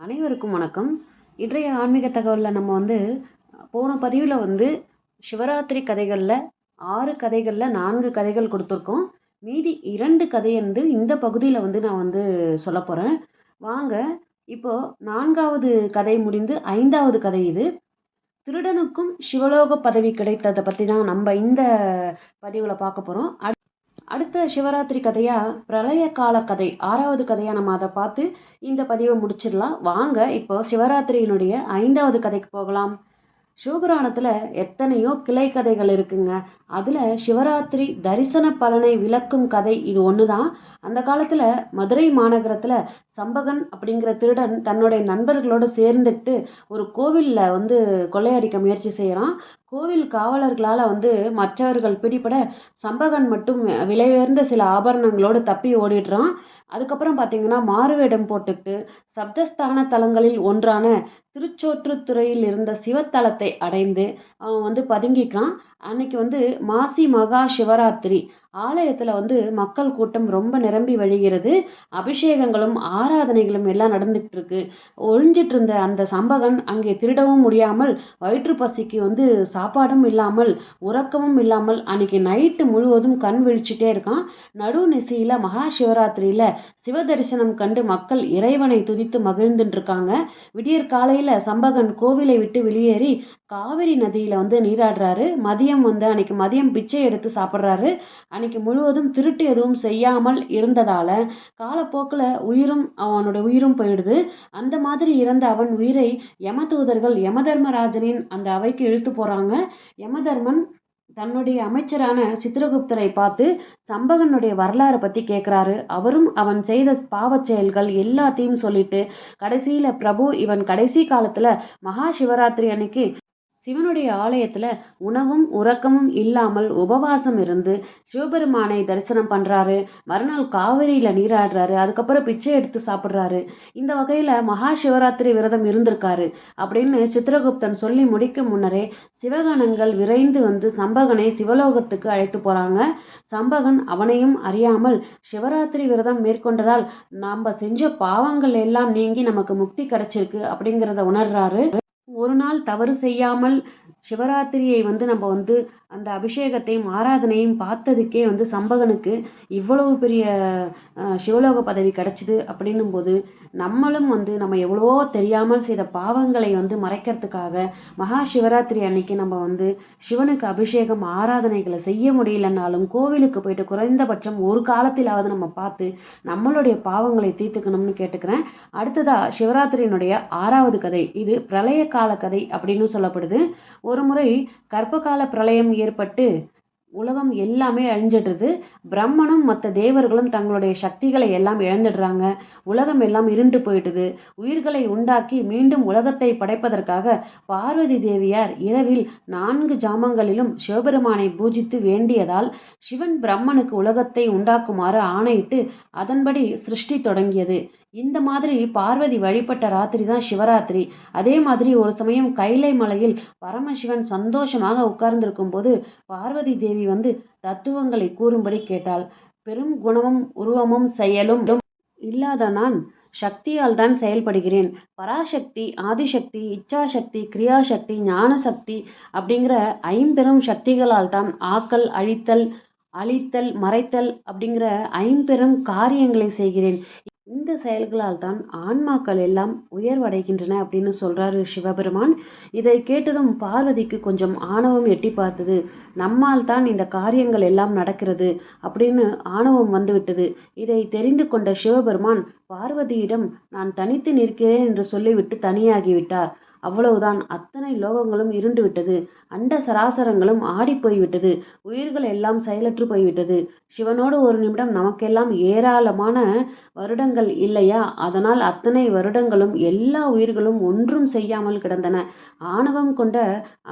அனைவருக்கும் வணக்கம். இன்றைய ஆன்மீக தகவலில் நம்ம வந்து போன பதிவில் வந்து சிவராத்திரி கதைகளில் ஆறு கதைகளில் நான்கு கதைகள் கொடுத்துருக்கோம். மீதி இரண்டு கதை வந்து இந்த பகுதியில் வந்து நான் வந்து சொல்ல போகிறேன் வாங்க இப்போது நான்காவது கதை முடிந்து ஐந்தாவது கதை இது. திருடனுக்கும் சிவலோக பதவி கிடைத்ததை பற்றி தான் நம்ம இந்த பதிவில் பார்க்க போகிறோம் அடுத்த சிவராத்திரி கதையாக பிரளய கால கதை. ஆறாவது கதையாக நம்ம அதை பார்த்து இந்த பதிவை முடிச்சிடலாம். வாங்க இப்போ சிவராத்திரியினுடைய ஐந்தாவது கதைக்கு போகலாம். சிவபுராணத்தில் எத்தனையோ கிளை கதைகள் இருக்குங்க. அதில் சிவராத்திரி தரிசன பலனை விளக்கும் கதை இது ஒன்று தான் அந்த காலத்தில் மதுரை மாநகரத்தில் சம்பகன் அப்படிங்கிற திருடன் தன்னுடைய நண்பர்களோடு சேர்ந்துக்கிட்டு ஒரு கோவிலில் வந்து கொள்ளையடிக்க முயற்சி செய்கிறான் கோவில் காவலர்களால் வந்து மற்றவர்கள் பிடிபட சம்பகன் மட்டும் விலையுயர்ந்த சில ஆபரணங்களோடு தப்பி ஓடிடுறான். அதுக்கப்புறம் பார்த்திங்கன்னா மாறுவேடம் போட்டுக்கிட்டு சப்தஸ்தான தலங்களில் ஒன்றான திருச்சோற்றுத்துறையில் இருந்த சிவத்தலத்தை அடைந்து அவன் வந்து பதுங்கிக்கிறான். அன்னைக்கு வந்து மாசி மகா சிவராத்திரி. ஆலயத்தில் வந்து மக்கள் கூட்டம் ரொம்ப நிரம்பி வழிகிறது. அபிஷேகங்களும் ஆராதனைகளும் எல்லாம் நடந்துகிட்டு இருக்கு ஒழிஞ்சிட்டு இருந்த அந்த சம்பகன் அங்கே திருடவும் முடியாமல் வயிற்று பசிக்கு வந்து சாப்பாடும் இல்லாமல் உறக்கமும் இல்லாமல் அன்னைக்கு நைட்டு முழுவதும் கண் விழிச்சிட்டே இருக்கான். நடு நிசையில் மகா சிவராத்திரியில் சிவ தரிசனம் கண்டு மக்கள் இறைவனை துதித்து மகிழ்ந்துட்டு இருக்காங்க விடியற் காலையில் சம்பகன் கோவிலை விட்டு வெளியேறி காவிரி நதியில் வந்து நீராடுறாரு. மதியம் வந்து அன்னைக்கு மதியம் பிச்சை எடுத்து சாப்பிட்றாரு. அன்னைக்கு முழுவதும் திருட்டு எதுவும் செய்யாமல் இருந்ததால் காலப்போக்கில் உயிரும் அவனோட உயிரும் போயிடுது. அந்த மாதிரி இறந்த அவன் உயிரை யமதூதர்கள் யமதர்மராஜனின் அந்த அவைக்கு இழுத்து போகிறாங்க யமதர்மன் தன்னுடைய அமைச்சரான சித்திரகுப்தரை பார்த்து சம்பகனுடைய வரலாறை பற்றி கேட்குறாரு அவரும் அவன் செய்த பாவச் செயல்கள் எல்லாத்தையும் சொல்லிட்டு கடைசியில் பிரபு இவன் கடைசி காலத்தில் மகா சிவராத்திரி அன்னைக்கு சிவனுடைய ஆலயத்தில் உணவும் உறக்கமும் இல்லாமல் உபவாசம் இருந்து சிவபெருமானை தரிசனம் பண்ணுறாரு மறுநாள் காவிரியில் நீராடுறாரு. அதுக்கப்புறம் பிச்சை எடுத்து சாப்பிட்றாரு. இந்த வகையில் மகா சிவராத்திரி விரதம் இருந்திருக்காரு அப்படின்னு சித்திரகுப்தன் சொல்லி முடிக்கும் முன்னரே சிவகணங்கள் விரைந்து வந்து சம்பகனை சிவலோகத்துக்கு அழைத்து போகிறாங்க சம்பகன் அவனையும் அறியாமல் சிவராத்திரி விரதம் மேற்கொண்டதால் நாம் செஞ்ச பாவங்கள் எல்லாம் நீங்கி நமக்கு முக்தி கிடைச்சிருக்கு அப்படிங்கிறத உணர்றாரு. ஒரு நாள் தவறு செய்யாமல் சிவராத்திரியை வந்து நம்ம வந்து அந்த அபிஷேகத்தையும் ஆராதனையும் பார்த்ததுக்கே வந்து சம்பகனுக்கு இவ்வளவு பெரிய சிவலோக பதவி கிடச்சிது அப்படின்னும் போது நம்மளும் வந்து நம்ம எவ்வளவோ தெரியாமல் செய்த பாவங்களை வந்து மறைக்கிறதுக்காக மகா சிவராத்திரி அன்னைக்கு நம்ம வந்து சிவனுக்கு அபிஷேகம் ஆராதனைகளை செய்ய முடியலன்னாலும் கோவிலுக்கு போயிட்டு குறைந்தபட்சம் ஒரு காலத்திலாவது நம்ம பார்த்து நம்மளுடைய பாவங்களை தீர்த்துக்கணும்னு கேட்டுக்கிறேன். அடுத்ததா சிவராத்திரியினுடைய ஆறாவது கதை. இது பிரளய கால கதை அப்படின்னு சொல்லப்படுது. ஒரு ஒருமுறை கர்ப்பகால பிரளயம் ஏற்பட்டு உலகம் எல்லாமே அழிஞ்சிடுறது. பிரம்மனும் மற்ற தேவர்களும் தங்களுடைய சக்திகளை எல்லாம் இழந்துடுறாங்க. உலகம் எல்லாம் இருண்டு போயிடுது. உயிர்களை உண்டாக்கி மீண்டும் உலகத்தை படைப்பதற்காக பார்வதி தேவியார் இரவில் நான்கு ஜாமங்களிலும் சிவபெருமானை பூஜித்து வேண்டியதால் சிவன் பிரம்மனுக்கு உலகத்தை உண்டாக்குமாறு ஆணையிட்டு அதன்படி சிருஷ்டி தொடங்கியது. இந்த மாதிரி பார்வதி வழிபட்ட ராத்திரி தான் சிவராத்திரி. அதே மாதிரி ஒரு சமயம் கைலை மலையில் பரமசிவன் சந்தோஷமாக உட்கார்ந்திருக்கும் போது பார்வதி தேவி வந்து தத்துவங்களை கூறும்படி கேட்டாள். பெரும் குணமும் உருவமும் செயலும் இல்லாத நான் சக்தியால் தான் செயல்படுகிறேன். பராசக்தி ஆதிசக்தி இச்சாசக்தி கிரியாசக்தி ஞானசக்தி அப்படிங்கிற ஐம்பெரும் சக்திகளால் தான் ஆக்கல் அழித்தல் அழித்தல் மறைத்தல் அப்படிங்கிற ஐம்பெரும் காரியங்களை செய்கிறேன். இந்த செயல்களால் தான் ஆன்மாக்கள் எல்லாம் உயர்வடைகின்றன அப்படின்னு சொல்கிறாரு சிவபெருமான். இதை கேட்டதும் பார்வதிக்கு கொஞ்சம் ஆணவம் எட்டி பார்த்தது. நம்மால் தான் இந்த காரியங்கள் எல்லாம் நடக்கிறது அப்படின்னு ஆணவம் வந்துவிட்டது. இதை தெரிந்து கொண்ட சிவபெருமான் பார்வதியிடம் நான் தனித்து நிற்கிறேன் என்று சொல்லிவிட்டு தனியாகிவிட்டார். அவ்வளவுதான். அத்தனை லோகங்களும் இருண்டு விட்டது அண்ட சராசரங்களும் ஆடிப்போய்விட்டது உயிர்கள் எல்லாம் செயலற்று போய்விட்டது. சிவனோடு ஒரு நிமிடம் நமக்கெல்லாம் ஏராளமான வருடங்கள் இல்லையா? அதனால் அத்தனை வருடங்களும் எல்லா உயிர்களும் ஒன்றும் செய்யாமல் கிடந்தன. ஆணவம் கொண்ட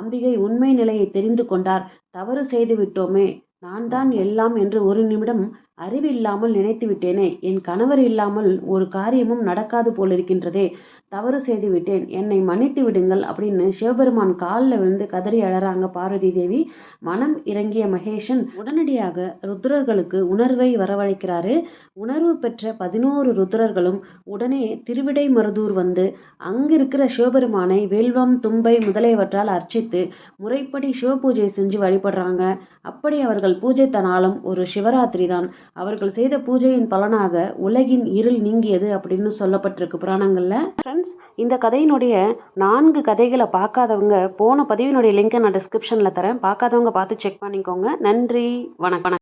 அம்பிகை உண்மை நிலையை தெரிந்து கொண்டார். தவறு செய்து விட்டோமே. நான் தான் எல்லாம் என்று ஒரு நிமிடம் அறிவில்லாமல் நினைத்து விட்டேனே. என் கணவர் இல்லாமல் ஒரு காரியமும் நடக்காது போலிருக்கின்றதே. தவறு செய்து விட்டேன். என்னை மன்னித்து விடுங்கள் அப்படின்னு சிவபெருமான் காலில் விழுந்து கதறி அழறாங்க பார்வதி தேவி. மனம் இறங்கிய மகேஷன் உடனடியாக ருத்ரர்களுக்கு உணர்வை வரவழைக்கிறாரு. உணர்வு பெற்ற பதினோரு ருத்ரர்களும் உடனே திருவிடை மருதூர் வந்து அங்கிருக்கிற சிவபெருமானை வெல்வம் தும்பை முதலியவற்றால் அர்ச்சித்து முறைப்படி சிவபூஜை செஞ்சு வழிபடுறாங்க. அப்படி அவர்கள் பூஜை தனாலும் ஒரு சிவராத்திரி தான் அவர்கள் செய்த பூஜையின் பலனாக உலகின் இருள் நீங்கியது அப்படின்னு சொல்லப்பட்டிருக்கு புராணங்களில். ஃப்ரெண்ட்ஸ் இந்த கதையினுடைய நான்கு கதைகளை பார்க்காதவங்க போன பதிவினுடைய லிங்கை நான் டிஸ்கிரிப்ஷனில் தரேன். பார்க்காதவங்க பார்த்து செக் பண்ணிக்கோங்க. நன்றி. வணக்கம்.